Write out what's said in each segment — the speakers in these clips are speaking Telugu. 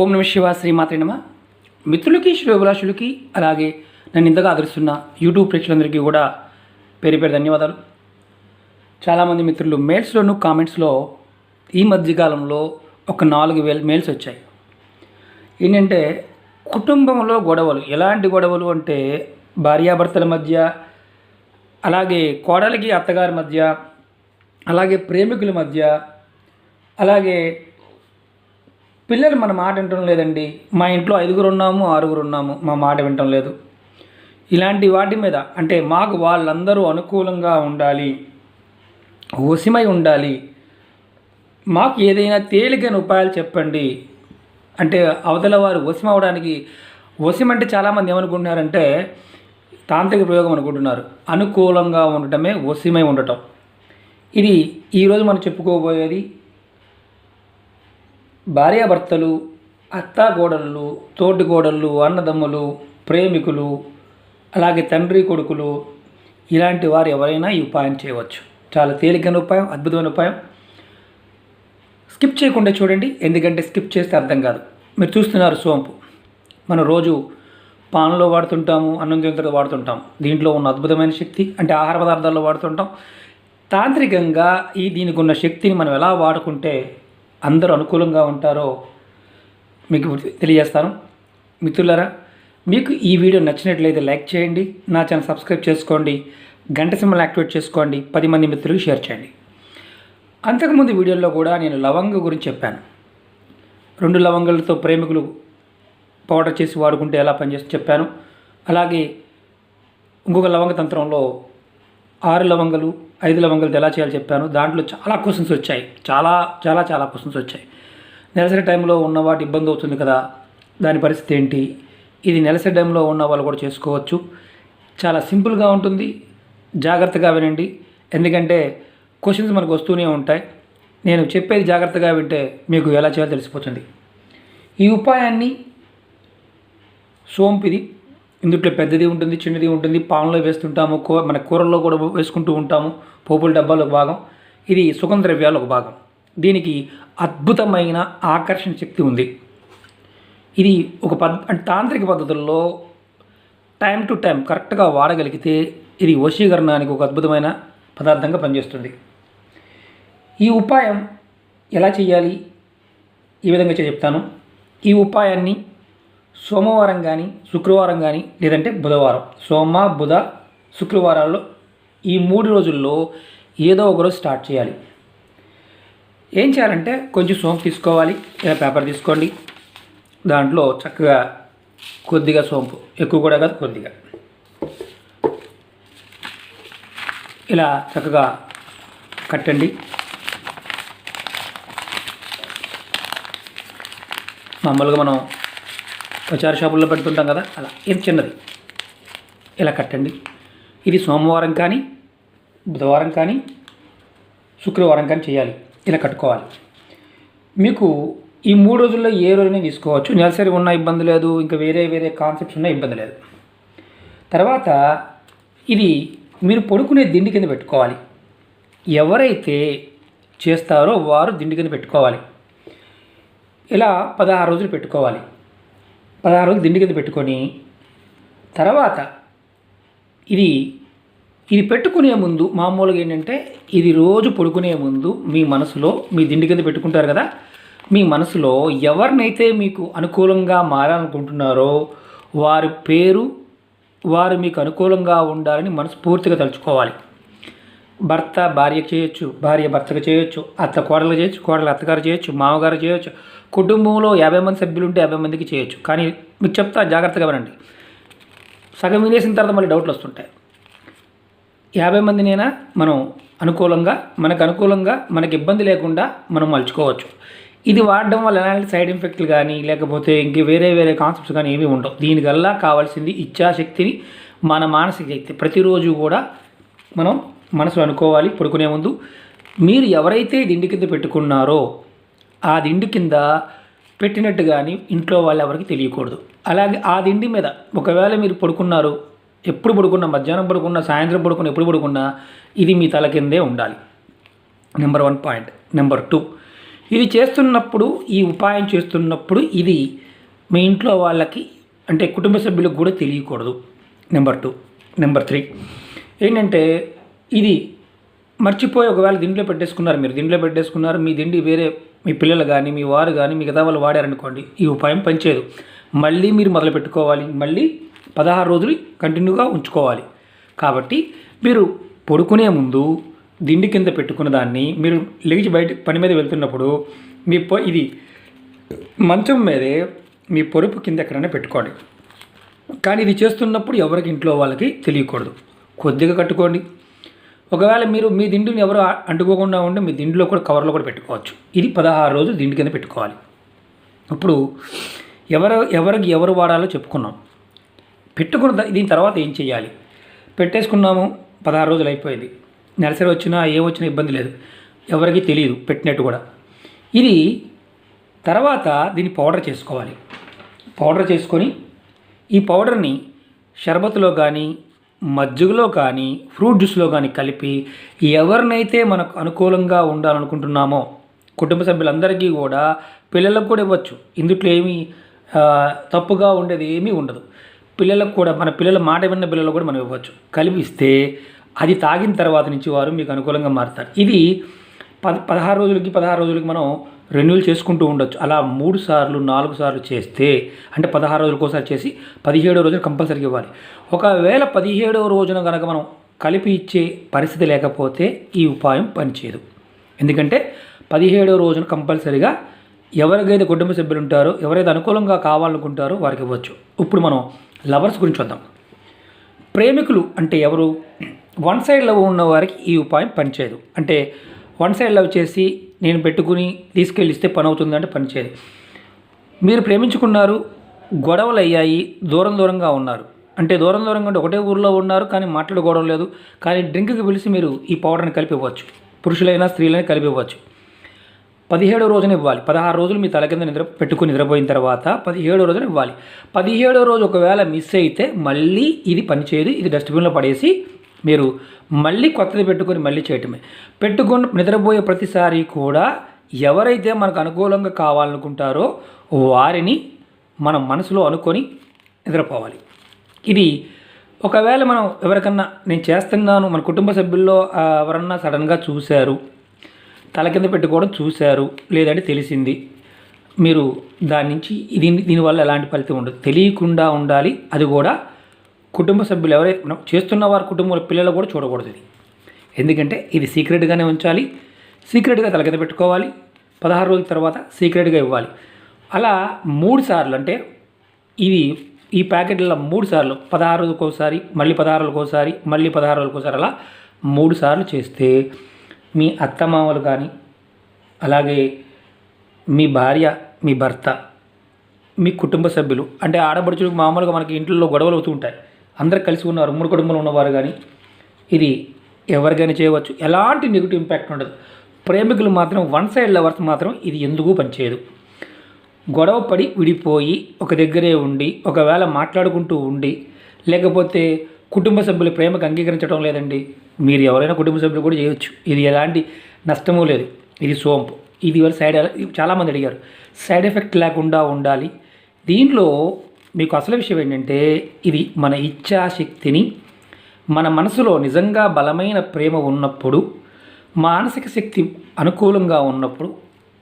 ఓం నమ శివ శ్రీమాత్రి నమ. మిత్రులకి శ్రేభిలాషులకి అలాగే నన్ను ఇంతగా ఆదరిస్తున్న యూట్యూబ్ ప్రేక్షకులందరికీ కూడా పేరు పేరు ధన్యవాదాలు. చాలామంది మిత్రులు మెయిల్స్లోను కామెంట్స్లో ఈ మధ్యకాలంలో ఒక నాలుగు వేల మెయిల్స్ వచ్చాయి. ఏంటంటే కుటుంబంలో గొడవలు ఎలాంటి గొడవలు అంటే భార్యాభర్తల మధ్య అలాగే కోడలికి అత్తగారి మధ్య అలాగే ప్రేమికుల మధ్య అలాగే పిల్లలు మన మాట వినటం లేదండి. మా ఇంట్లో ఐదుగురు ఉన్నాము ఆరుగురు ఉన్నాము. మా మాట వినటం లేదు. ఇలాంటి వాటి మీద అంటే మాకు వాళ్ళందరూ అనుకూలంగా ఉండాలి. ఒసిమై ఉండాలి. మాకు ఏదైనా తేలికైన ఉపాయాలు చెప్పండి. అంటే అవతల వారు వసిమ అవడానికి వశం అంటే చాలామంది ఏమనుకుంటున్నారంటే తాంత్రిక ప్రయోగం అనుకుంటున్నారు. అనుకూలంగా ఉండటమే వసిమై ఉండటం. ఇది ఈరోజు మనం చెప్పుకోబోయేది భార్యాభర్తలు అత్తాకోడళ్ళు తోటికోడళ్ళు అన్నదమ్ములు ప్రేమికులు అలాగే తండ్రి కొడుకులు ఇలాంటి వారు ఎవరైనా ఈ ఉపాయం చేయవచ్చు. చాలా తేలికైన ఉపాయం అద్భుతమైన ఉపాయం. స్కిప్ చేయకుండా చూడండి ఎందుకంటే స్కిప్ చేస్తే అర్థం కాదు. మీరు చూస్తున్నారు సోంపు. మనం రోజు పాన్లో వాడుతుంటాము అన్నం తిన్న తర్వాత వాడుతుంటాం. దీంట్లో ఉన్న అద్భుతమైన శక్తి అంటే ఆహార పదార్థాల్లో వాడుతుంటాం. తాంత్రికంగా ఈ దీనికి ఉన్న శక్తిని మనం ఎలా వాడుకుంటే అందరూ అనుకూలంగా ఉంటారో మీకు తెలియజేస్తాను. మిత్రులారా మీకు ఈ వీడియో నచ్చినట్లయితే లైక్ చేయండి నా ఛానల్ సబ్స్క్రైబ్ చేసుకోండి గంట సింబల్ యాక్టివేట్ చేసుకోండి పది మంది మిత్రులకు షేర్ చేయండి. అంతకుముందు వీడియోలో కూడా నేను లవంగ గురించి చెప్పాను. రెండు లవంగలతో ప్రేమికులు పౌడర్ చేసి వాడుకుంటే ఎలా పనిచేసి చెప్పాను. అలాగే ఇంకొక లవంగ తంత్రంలో ఆరు లవంగలు ఐదు లవంగలు ఎలా చేయాలో చెప్పాను. దాంట్లో చాలా క్వశ్చన్స్ వచ్చాయి. చాలా చాలా చాలా క్వశ్చన్స్ వచ్చాయి. నెలసరి టైంలో ఉన్న వాటి ఇబ్బంది అవుతుంది కదా దాని పరిస్థితి ఏంటి? ఇది నెలసరి టైంలో ఉన్న వాళ్ళు కూడా చేసుకోవచ్చు. చాలా సింపుల్గా ఉంటుంది. జాగ్రత్తగా వినండి. ఎందుకంటే క్వశ్చన్స్ మనకు వస్తూనే ఉంటాయి. నేను చెప్పేది జాగ్రత్తగా వింటే మీకు ఎలా చేయాలో తెలిసిపోతుంది. ఈ ఉపాయాన్ని సోంపిది ఇందుట్లో పెద్దది ఉంటుంది చిన్నది ఉంటుంది పాన్లో వేస్తుంటాము కూ మన కూరల్లో కూడా వేసుకుంటూ ఉంటాము పోపుల డబ్బాలో ఒక భాగం. ఇది సుగంధ ద్రవ్యాలు ఒక భాగం. దీనికి అద్భుతమైన ఆకర్షణ శక్తి ఉంది. ఇది ఒక పద్ అంటే తాంత్రిక పద్ధతుల్లో టైం టు టైం కరెక్ట్గా వాడగలిగితే ఇది వశీకరణానికి ఒక అద్భుతమైన పదార్థంగా పనిచేస్తుంది. ఈ ఉపాయం ఎలా చేయాలి? ఈ విధంగా చే- చెప్తాను. ఈ ఉపాయాన్ని సోమవారం కానీ శుక్రవారం కానీ లేదంటే బుధవారం. సోమ బుధ శుక్రవారాల్లో ఈ మూడు రోజుల్లో ఏదో ఒకరోజు స్టార్ట్ చేయాలి. ఏం చేయాలంటే కొంచెం సోంపు తీసుకోవాలి ఇలా పేపర్ తీసుకోండి. దాంట్లో చక్కగా కొద్దిగా సోంపు ఎక్కువ కూడా కాదు కొద్దిగా. ఇలా చక్కగా కట్టండి. మామూలుగా మనం ప్రచార షాపుల్లో పెడుతుంటాం కదా అలా. ఇది చిన్నది. ఇలా కట్టండి. ఇది సోమవారం కానీ బుధవారం కానీ శుక్రవారం కానీ చేయాలి. ఇలా కట్టుకోవాలి. మీకు ఈ మూడు రోజుల్లో ఏ రోజునే తీసుకోవచ్చు. నెలసరి ఉన్న ఇబ్బంది లేదు ఇంకా వేరే వేరే కాన్సెప్ట్స్ ఉన్న ఇబ్బంది లేదు. తర్వాత ఇది మీరు పడుకునే దిండి కింద పెట్టుకోవాలి. ఎవరైతే చేస్తారో వారు దిండి కింద పెట్టుకోవాలి. ఇలా పదహారు రోజులు పెట్టుకోవాలి. పదహారు రోజులు దిండి కింద పెట్టుకొని తర్వాత ఇది ఇది పెట్టుకునే ముందు మామూలుగా ఏంటంటే ఇది రోజు పడుకునే ముందు మీ మనసులో మీ దిండి కింద పెట్టుకుంటారు కదా మీ మనసులో ఎవరినైతే మీకు అనుకూలంగా మారాలనుకుంటున్నారో వారి పేరు వారు మీకు అనుకూలంగా ఉండాలని మనస్ఫూర్తిగా తలుచుకోవాలి. భర్త భార్యకు చేయొచ్చు భార్య భర్తకు చేయొచ్చు అత్త కోడలు చేయొచ్చు కోడలు అత్తగారు చేయొచ్చు మామగారు చేయొచ్చు. కుటుంబంలో యాభై మంది సభ్యులు ఉంటే యాభై మందికి చేయొచ్చు. కానీ మీకు చెప్తా జాగ్రత్తగా వినండి. సగం వినేసిన తర్వాత మళ్ళీ డౌట్లు వస్తుంటాయి. యాభై మందినైనా మనం అనుకూలంగా మనకు అనుకూలంగా మనకి ఇబ్బంది లేకుండా మనం మలుచుకోవచ్చు. ఇది వాడడం వల్ల ఎలాంటి సైడ్ ఎఫెక్ట్లు కానీ లేకపోతే ఇంక వేరే వేరే కాన్సెప్ట్స్ కానీ ఏమీ ఉండవు. దీనికల్లా కావాల్సింది ఇచ్ఛాశక్తిని మన మానసిక శక్తి. ప్రతిరోజు కూడా మనం మనసులో అనుకోవాలి పడుకునే ముందు. మీరు ఎవరైతే దిండి కింద పెట్టుకున్నారో ఆ దిండి కింద పెట్టినట్టు కానీ ఇంట్లో వాళ్ళు ఎవరికి తెలియకూడదు. అలాగే ఆ దిండి మీద ఒకవేళ మీరు పడుకున్నారు ఎప్పుడు పడుకున్నా మధ్యాహ్నం పడుకున్నా సాయంత్రం పడుకున్నా ఎప్పుడు పడుకున్నా ఇది మీ తల కిందే ఉండాలి. Number one point number two ఇది చేస్తున్నప్పుడు ఈ ఉపాయం చేస్తున్నప్పుడు ఇది మీ ఇంట్లో వాళ్ళకి అంటే కుటుంబ సభ్యులకు కూడా తెలియకూడదు. నెంబర్ టూ నెంబర్ త్రీ ఏంటంటే ఇది మర్చిపోయి ఒకవేళ దీంట్లో పెట్టేసుకున్నారు మీరు దీంట్లో పెట్టేసుకున్నారు మీ దిండి వేరే మీ పిల్లలు కానీ మీ వారు కానీ మిగతా వాళ్ళు వాడారనుకోండి ఈ ఉపాయం పనిచేయదు. మళ్ళీ మీరు మొదలు పెట్టుకోవాలి మళ్ళీ పదహారు రోజులు కంటిన్యూగా ఉంచుకోవాలి. కాబట్టి మీరు పడుకునే ముందు దిండి కింద పెట్టుకున్న దాన్ని మీరు లేచి బయట పని మీద వెళ్తున్నప్పుడు మీ పొ ఇది మంచం మీదే మీ పొరుపు కింద ఎక్కడైనా పెట్టుకోండి. కానీ ఇది చేస్తున్నప్పుడు ఎవరికి ఇంట్లో వాళ్ళకి తెలియకూడదు. కొద్దిగా కట్టుకోండి. ఒకవేళ మీరు మీ దిండుని ఎవరు అంటుకోకుండా ఉంటే మీ దిండులో కూడా కవర్లో కూడా పెట్టుకోవచ్చు. ఇది పదహారు రోజులు దిండు కింద పెట్టుకోవాలి. ఇప్పుడు ఎవరు ఎవరికి ఎవరు వాడాలో చెప్పుకున్నాం. పెట్టుకున్న దీని తర్వాత ఏం చేయాలి పెట్టేసుకున్నాము పదహారు రోజులు అయిపోయింది. నెలసరి వచ్చినా ఏం వచ్చినా ఇబ్బంది లేదు. ఎవరికి తెలియదు పెట్టినట్టు కూడా. ఇది తర్వాత దీన్ని పౌడర్ చేసుకోవాలి. పౌడర్ చేసుకొని ఈ పౌడర్ని షర్బత్లో కానీ మజ్జిగలో కానీ ఫ్రూట్ జ్యూస్లో కానీ కలిపి ఎవరినైతే మనకు అనుకూలంగా ఉండాలనుకుంటున్నామో కుటుంబ సభ్యులందరికీ కూడా పిల్లలకు కూడా ఇవ్వచ్చు. ఇందుట్లో ఏమీ తప్పుగా ఉండేది ఏమీ ఉండదు. పిల్లలకు కూడా మన పిల్లల మాట విన్న పిల్లలకు కూడా మనం ఇవ్వచ్చు. కలిపిస్తే అది తాగిన తర్వాత నుంచి వారు మీకు అనుకూలంగా మారుతారు. ఇది పద పదహారు రోజులకి పదహారు రోజులకి మనం రెన్యువల్ చేసుకుంటూ ఉండొచ్చు. అలా మూడు సార్లు నాలుగు సార్లు చేస్తే అంటే పదహారు రోజులకు ఒకసారి చేసి పదిహేడో రోజున కంపల్సరీగా ఇవ్వాలి. ఒకవేళ పదిహేడవ రోజున కనుక మనం కలిపి ఇచ్చే పరిస్థితి లేకపోతే ఈ ఉపాయం పనిచేయదు. ఎందుకంటే పదిహేడవ రోజున కంపల్సరీగా ఎవరికైతే కుటుంబ సభ్యులు ఉంటారో ఎవరైతే అనుకూలంగా కావాలనుకుంటారో వారికి ఇవ్వచ్చు. ఇప్పుడు మనం లవర్స్ గురించి వద్దాం ప్రేమికులు అంటే ఎవరు? వన్ సైడ్ లవ్ ఉన్న వారికి ఈ ఉపాయం పనిచేయదు. అంటే వన్ సైడ్ లవ్ చేసి నేను పెట్టుకుని తీసుకెళ్ళిస్తే పని అవుతుంది అంటే పనిచేయదు. మీరు ప్రేమించుకున్నారు గొడవలు అయ్యాయి దూరం దూరంగా ఉన్నారు. అంటే దూరం దూరంగా అంటే ఒకటే ఊర్లో ఉన్నారు కానీ మాట్లాడుకోవడం లేదు. కానీ డ్రింక్కి పిలిచి మీరు ఈ పౌడర్ని కలిపివ్వచ్చు. పురుషులైనా స్త్రీలైనా కలిపివ్వచ్చు. పదిహేడో రోజున ఇవ్వాలి. పదహారు రోజులు మీ తల కింద నిద్ర పెట్టుకుని నిద్రపోయిన తర్వాత పదిహేడో రోజున ఇవ్వాలి. పదిహేడో రోజు ఒకవేళ మిస్ అయితే మళ్ళీ ఇది పనిచేయదు. ఇది డస్ట్బిన్లో పడేసి మీరు మళ్ళీ కొత్తది పెట్టుకొని మళ్ళీ చేయటమే. పెట్టుకొని నిద్రపోయే ప్రతిసారి కూడా ఎవరైతే మనకు అనుకూలంగా కావాలనుకుంటారో వారిని మనం మనసులో అనుకొని నిద్రపోవాలి. ఇది ఒకవేళ మనం ఎవరికన్నా నేను చేస్తున్నాను మన కుటుంబ సభ్యుల్లో ఎవరన్నా సడన్గా చూశారు తల కింద పెట్టుకోవడం చూశారు లేదంటే తెలిసింది మీరు దాని నుంచి దీని దీనివల్ల ఎలాంటి ఫలితం ఉండదు. తెలియకుండా ఉండాలి అది కూడా కుటుంబ సభ్యులు ఎవరైతే మనం చేస్తున్న వారి కుటుంబ పిల్లలు కూడా చూడకూడదు ఇది. ఎందుకంటే ఇది సీక్రెట్గానే ఉంచాలి సీక్రెట్గా తలకింద పెట్టుకోవాలి పదహారు రోజుల తర్వాత సీక్రెట్గా ఇవ్వాలి. అలా మూడు సార్లు అంటే ఇది ఈ ప్యాకెట్లలో మూడు సార్లు పదహారు రోజులకు ఒకసారి మళ్ళీ పదహారు రోజులకు ఒకసారి మళ్ళీ పదహారు రోజులకు ఒకసారి అలా మూడు సార్లు చేస్తే మీ అత్తమామలు కానీ అలాగే మీ భార్య మీ భర్త మీ కుటుంబ సభ్యులు అంటే ఆడపడుచులు మామూలుగా మనకి ఇంట్లో గొడవలు అవుతూ ఉంటాయి. అందరు కలిసి ఉన్నారు మూడు కుటుంబంలో ఉన్నవారు కానీ. ఇది ఎవరికైనా చేయవచ్చు. ఎలాంటి నెగిటివ్ ఇంపాక్ట్ ఉండదు. ప్రేమికులు మాత్రం వన్ సైడ్ లవర్స్ మాత్రం ఇది ఎందుకు పనిచేయదు. గొడవ పడి విడిపోయి ఒక దగ్గరే ఉండి ఒకవేళ మాట్లాడుకుంటూ ఉండి లేకపోతే కుటుంబ సభ్యులు ప్రేమకు అంగీకరించడం లేదండి. మీరు ఎవరైనా కుటుంబ సభ్యులు కూడా చేయొచ్చు. ఇది ఎలాంటి నష్టము లేదు. ఇది సోంపు. ఇది వల్ల సైడ్ చాలామంది అడిగారు. సైడ్ ఎఫెక్ట్ లేకుండా ఉండాలి. దీంట్లో మీకు అసలు విషయం ఏంటంటే ఇది మన ఇచ్ఛాశక్తిని మన మనసులో నిజంగా బలమైన ప్రేమ ఉన్నప్పుడు మానసిక శక్తి అనుకూలంగా ఉన్నప్పుడు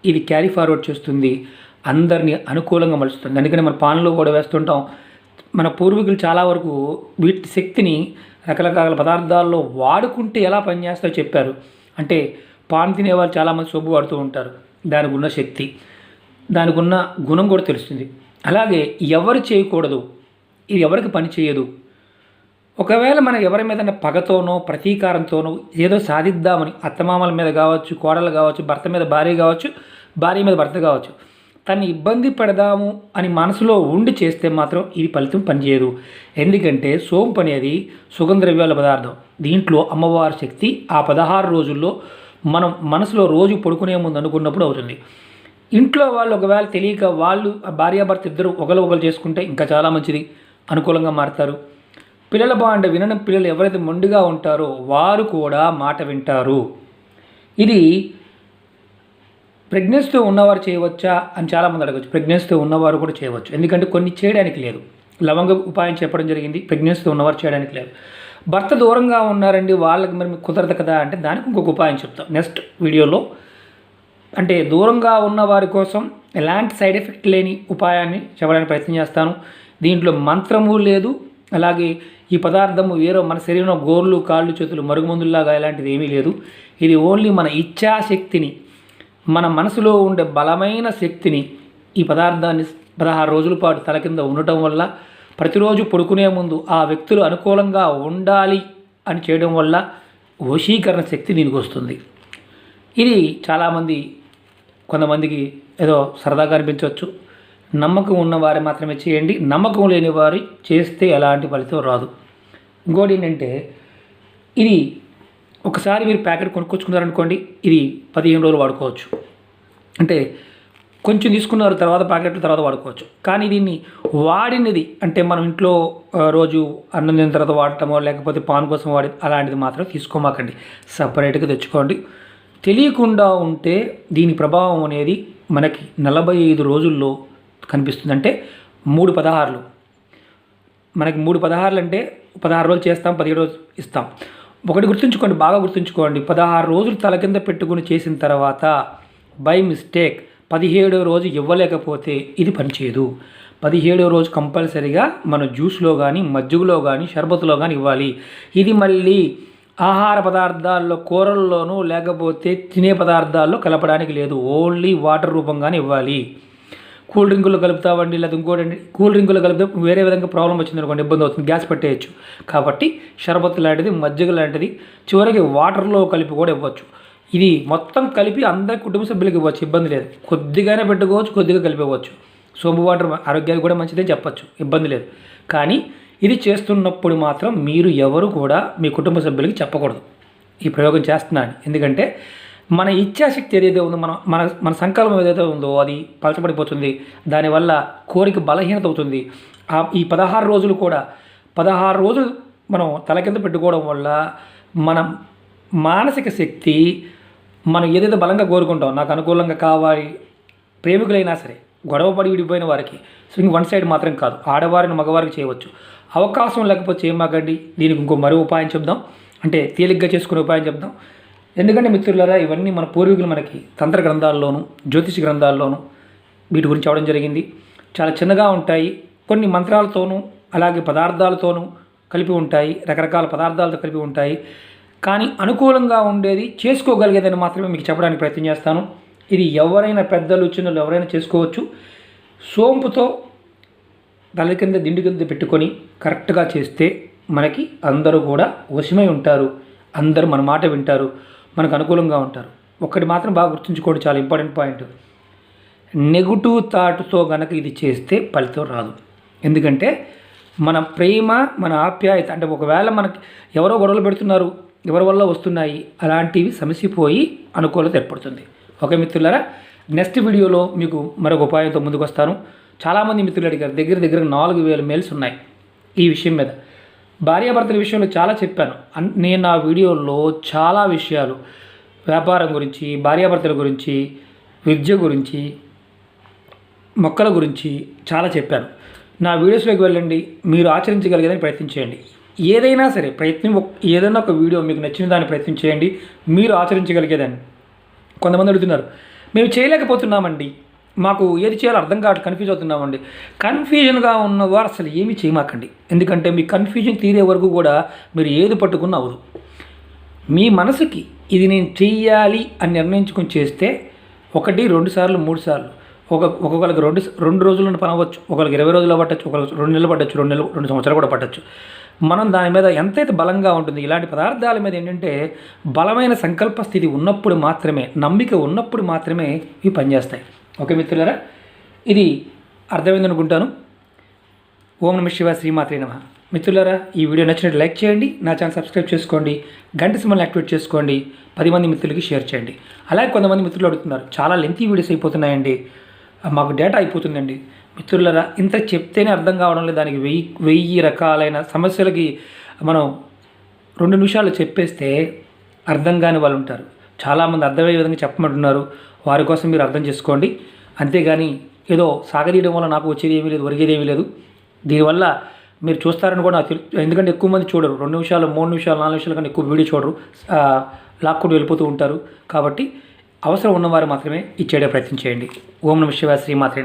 ఇది క్యారీ ఫార్వర్డ్ చేస్తుంది. అందరినీ అనుకూలంగా మలుస్తుంది. అందుకని మన పాన్లో కూడా వేస్తుంటాం. మన పూర్వీకులు చాలా వరకు వీటి శక్తిని రకరకాల పదార్థాల్లో వాడుకుంటే ఎలా పనిచేస్తాయో చెప్పారు. అంటే పాన్ తినేవాళ్ళు చాలామంది సొబ్బు వాడుతూ ఉంటారు. దానికి ఉన్న శక్తి దానికి ఉన్న గుణం కూడా తెలుస్తుంది. అలాగే ఎవరు చేయకూడదు. ఇది ఎవరికి పని చేయదు. ఒకవేళ మనం ఎవరి మీద పగతోనో ప్రతీకారంతోనో ఏదో సాధిద్దామని అత్తమామల మీద కావచ్చు కోడలు కావచ్చు భర్త మీద భార్య కావచ్చు భార్య మీద భర్త కావచ్చు తను ఇబ్బంది పెడదాము అని మనసులో ఉండి చేస్తే మాత్రం ఇది ఫలితం పనిచేయదు. ఎందుకంటే సోంపు అనేది సుగంధ్రవ్యాల పదార్థం. దీంట్లో అమ్మవారి శక్తి ఆ పదహారు రోజుల్లో మనం మనసులో రోజు పడుకునే ముందు అనుకున్నప్పుడు అవుతుంది. ఇంట్లో వాళ్ళు ఒకవేళ తెలియక వాళ్ళు ఆ భార్యాభర్త ఇద్దరు ఒకరు ఒకరు చేసుకుంటే ఇంకా చాలా మంచిది. అనుకూలంగా మారుతారు. పిల్లల బాగుండే వినని పిల్లలు ఎవరైతే మొండిగా ఉంటారో వారు కూడా మాట వింటారు. ఇది ప్రెగ్నెన్సీతో ఉన్నవారు చేయవచ్చా అని చాలామంది అడగచ్చు. ప్రెగ్నెన్సీతో ఉన్నవారు కూడా చేయవచ్చు. ఎందుకంటే కొన్ని చేయడానికి లేదు లవంగ ఉపాయం చెప్పడం జరిగింది. ప్రెగ్నెన్సీతో ఉన్నవారు చేయడానికి లేదు భర్త దూరంగా ఉన్నారండి. వాళ్ళకి మరి కుదరదు కదా అంటే దానికి ఇంకొక ఉపాయం చెప్తాం. నెక్స్ట్ వీడియోలో అంటే దూరంగా ఉన్న వారి కోసం ఎలాంటి సైడ్ ఎఫెక్ట్ లేని ఉపాయాన్ని చెప్పడానికి ప్రయత్నం చేస్తాను. దీంట్లో మంత్రము లేదు. అలాగే ఈ పదార్థము వేరే మన శరీరంలో గోర్లు కాళ్ళు చేతులు మరుగుమందుల్లాగా ఇలాంటిది ఏమీ లేదు. ఇది ఓన్లీ మన ఇచ్ఛాశక్తిని మన మనసులో ఉండే బలమైన శక్తిని ఈ పదార్థాన్ని పదహారు రోజుల పాటు తల కింద ఉండటం వల్ల ప్రతిరోజు పడుకునే ముందు ఆ వ్యక్తులు అనుకూలంగా ఉండాలి అని చేయడం వల్ల వశీకరణ శక్తి దీనికి వస్తుంది. ఇది చాలామంది కొంతమందికి ఏదో సరదాగా అనిపించవచ్చు. నమ్మకం ఉన్నవారు మాత్రమే చేయండి. నమ్మకం లేని వారు చేస్తే ఎలాంటి ఫలితం రాదు. ఇంకోటి ఏంటంటే ఇది ఒకసారి మీరు ప్యాకెట్ కొనుక్కొచ్చుకున్నారనుకోండి ఇది పదిహేను రోజులు వాడుకోవచ్చు. అంటే కొంచెం తీసుకున్నారు తర్వాత ప్యాకెట్లు తర్వాత వాడుకోవచ్చు. కానీ దీన్ని వాడినది అంటే మనం ఇంట్లో రోజు అన్నం తిన్న తర్వాత వాడటమో లేకపోతే పాన్ కోసం వాడి అలాంటిది మాత్రం తీసుకోమాకండి. సపరేట్గా తెచ్చుకోండి. తెలియకుండా ఉంటే దీని ప్రభావం అనేది మనకి నలభై ఐదు రోజుల్లో కనిపిస్తుంది. అంటే మూడు పదహారులు. మనకి మూడు పదహారులు అంటే పదహారు రోజులు చేస్తాం పదిహేడు రోజులు ఇస్తాం. ఒకటి గుర్తుంచుకోండి బాగా గుర్తుంచుకోండి. పదహారు రోజులు తల కింద పెట్టుకుని చేసిన తర్వాత బై మిస్టేక్ పదిహేడో రోజు ఇవ్వలేకపోతే ఇది పనిచేయదు. పదిహేడో రోజు కంపల్సరిగా మన జ్యూస్లో కానీ మజ్జిగలో కానీ షర్బత్లో కానీ ఇవ్వాలి. ఇది మళ్ళీ ఆహార పదార్థాల్లో కూరల్లోనూ లేకపోతే తినే పదార్థాల్లో కలపడానికి లేదు. ఓన్లీ వాటర్ రూపంగానే ఇవ్వాలి. కూల్ డ్రింకులు కలుపుతావండి లేదా ఇంకోటండి కూల్ డ్రింకులు కలిపితే వేరే విధంగా ప్రాబ్లం వచ్చింది అనుకోండి ఇబ్బంది అవుతుంది గ్యాస్ పెట్టేయచ్చు. కాబట్టి షర్బత్ లాంటిది మజ్జిగ లాంటిది చివరికి వాటర్లో కలిపి కూడా ఇవ్వచ్చు. ఇది మొత్తం కలిపి అందరి కుటుంబ సభ్యులకి ఇవ్వచ్చు ఇబ్బంది లేదు. కొద్దిగానే పెట్టుకోవచ్చు కొద్దిగా కలిపివ్వచ్చు సోంపు వాటర్ ఆరోగ్యానికి కూడా మంచిదే చెప్పచ్చు ఇబ్బంది లేదు. కానీ ఇది చేస్తున్నప్పుడు మాత్రం మీరు ఎవరు కూడా మీ కుటుంబ సభ్యులకి చెప్పకూడదు. ఈ ప్రయోగం చేస్తున్నాను. ఎందుకంటే మన ఇచ్ఛాశక్తి ఏదైతే ఉందో మన మన మన సంకల్పం ఏదైతే ఉందో అది పలచబడిపోతుంది. దానివల్ల కోరిక బలహీనత అవుతుంది. ఆ ఈ పదహారు రోజులు కూడా పదహారు రోజులు మనం తల కింద పెట్టుకోవడం వల్ల మన మానసిక శక్తి మనం ఏదైతే బలంగా కోరుకుంటాం నాకు అనుకూలంగా కావాలి ప్రేమికులైనా సరే గొడవ పడి విడిపోయిన వారికి స్వింగ్ వన్ సైడ్ మాత్రం కాదు. ఆడవారిని మగవారికి చేయవచ్చు. అవకాశం లేకపోతే చేయమాకండి దీనికి ఇంకో మరో ఉపాయం చెప్దాం. అంటే తేలిగ్గా చేసుకునే ఉపాయం చెప్దాం. ఎందుకంటే మిత్రులారా ఇవన్నీ మన పూర్వీకులు మనకి తంత్ర గ్రంథాల్లోనూ జ్యోతిష గ్రంథాల్లోనూ వీటి గురించి అవడం జరిగింది. చాలా చిన్నగా ఉంటాయి. కొన్ని మంత్రాలతోనూ అలాగే పదార్థాలతోనూ కలిపి ఉంటాయి. రకరకాల పదార్థాలతో కలిపి ఉంటాయి. కానీ అనుకూలంగా ఉండేది చేసుకోగలిగేదని మాత్రమే మీకు చెప్పడానికి ప్రయత్నం చేస్తాను. ఇది ఎవరైనా పెద్దలు చిన్నలు ఎవరైనా చేసుకోవచ్చు. సోంపుతో తల కింద దిండు కింద పెట్టుకొని కరెక్ట్గా చేస్తే మనకి అందరూ కూడా వశమై ఉంటారు. అందరూ మన మాట వింటారు. మనకు అనుకూలంగా ఉంటారు. ఒక్కటి మాత్రం బాగా గుర్తుంచుకోండి. చాలా ఇంపార్టెంట్ పాయింట్. నెగిటివ్ థాట్తో గనక ఇది చేస్తే ఫలితం రాదు. ఎందుకంటే మన ప్రేమ మన ఆప్యాయత అంటే ఒకవేళ మనకి ఎవరో గొడవలు పెడుతున్నారు ఎవరి వల్ల వస్తున్నాయి అలాంటివి సమసిపోయి అనుకూలత ఏర్పడుతుంది. ఓకే మిత్రులారా నెక్స్ట్ వీడియోలో మీకు మరొక ఉపాయంతో ముందుకు వస్తాను చాలామంది మిత్రులు అడిగారు దగ్గర దగ్గర నాలుగు వేల మెయిల్స్ ఉన్నాయి ఈ విషయం మీద. భార్యాభర్తల విషయంలో చాలా చెప్పాను. అన్- నేను నా వీడియోలో చాలా విషయాలు వ్యాపారం గురించి భార్యాభర్తల గురించి విద్య గురించి మొక్కల గురించి చాలా చెప్పాను. నా వీడియోస్లోకి వెళ్ళండి మీరు ఆచరించగలిగేదని ప్రయత్నం చేయండి. ఏదైనా సరే ప్రయత్నం ఏదైనా ఒక వీడియో మీకు నచ్చిన దాన్ని ప్రయత్నం చేయండి మీరు ఆచరించగలిగేదాన్ని. కొంతమంది అడుగుతున్నారు మేము చేయలేకపోతున్నామండి. మాకు ఏది చేయాలో అర్థం కావట్లేదు కన్ఫ్యూజ్ అవుతున్నామండి. కన్ఫ్యూజన్గా ఉన్నవారు అసలు ఏమీ చేయమాకండి. ఎందుకంటే మీ కన్ఫ్యూజన్ తీరే వరకు కూడా మీరు ఏది పట్టుకున్న అవ్వదు. మీ మనసుకి ఇది నేను చెయ్యాలి అని నిర్ణయించుకొని చేస్తే ఒకటి రెండు సార్లు మూడు సార్లు. ఒక ఒక్కొక్కరికి రెండు రెండు రోజుల్లో పని అవ్వచ్చు. ఒకరికి ఇరవై రోజులు పట్టచ్చు ఒకరికి రెండు నెలలు పట్టచ్చు రెండు నెలలు రెండు సంవత్సరాలు కూడా పట్టచ్చు. మనం దాని మీద ఎంతైతే బలంగా ఉంటుంది ఇలాంటి పదార్థాల మీద ఏంటంటే బలమైన సంకల్ప స్థితి ఉన్నప్పుడు మాత్రమే నమ్మిక ఉన్నప్పుడు మాత్రమే ఇవి పనిచేస్తాయి. ఓకే మిత్రులారా ఇది అర్థమైంది అనుకుంటాను ఓం నమ శివ శ్రీమాత్రే నమ. మిత్రులారా ఈ వీడియో నచ్చినట్టు లైక్ చేయండి నా ఛానల్ సబ్స్క్రైబ్ చేసుకోండి గంట సింబల్ యాక్టివేట్ చేసుకోండి పది మంది మిత్రులకి షేర్ చేయండి. అలాగే కొంతమంది మిత్రులు అడుగుతున్నారు చాలా లెంతీ వీడియోస్ అయిపోతున్నాయండి. మాకు డేటా అయిపోతుందండి. మిత్రులారా ఇంత చెప్తేనే అర్థం కావడం లేదు దానికి వెయ్యి వెయ్యి రకాలైన సమస్యలకి మనం రెండు నిమిషాలు చెప్పేస్తే అర్థం కాని వాళ్ళు ఉంటారు. చాలామంది అర్థమయ్యే విధంగా చెప్పమంటున్నారు. వారి కోసం మీరు అర్థం చేసుకోండి. అంతేగాని ఏదో సాగదీయడం వల్ల నాకు వచ్చేది ఏమీ లేదు ఒరిగేది ఏమీ లేదు. దీనివల్ల మీరు చూస్తారని కూడా నాకు ఎందుకంటే ఎక్కువ మంది చూడరు. రెండు నిమిషాలు మూడు నిమిషాలు నాలుగు నిమిషాల కన్నా ఎక్కువ వీడియో చూడరు. లాక్కుంటూ వెళ్ళిపోతూ ఉంటారు. కాబట్టి అవసరం ఉన్నవారు మాత్రమే ఇచ్చేడే ప్రయత్నం చేయండి. ఓం నమ శివ శ్రీ మాత్రే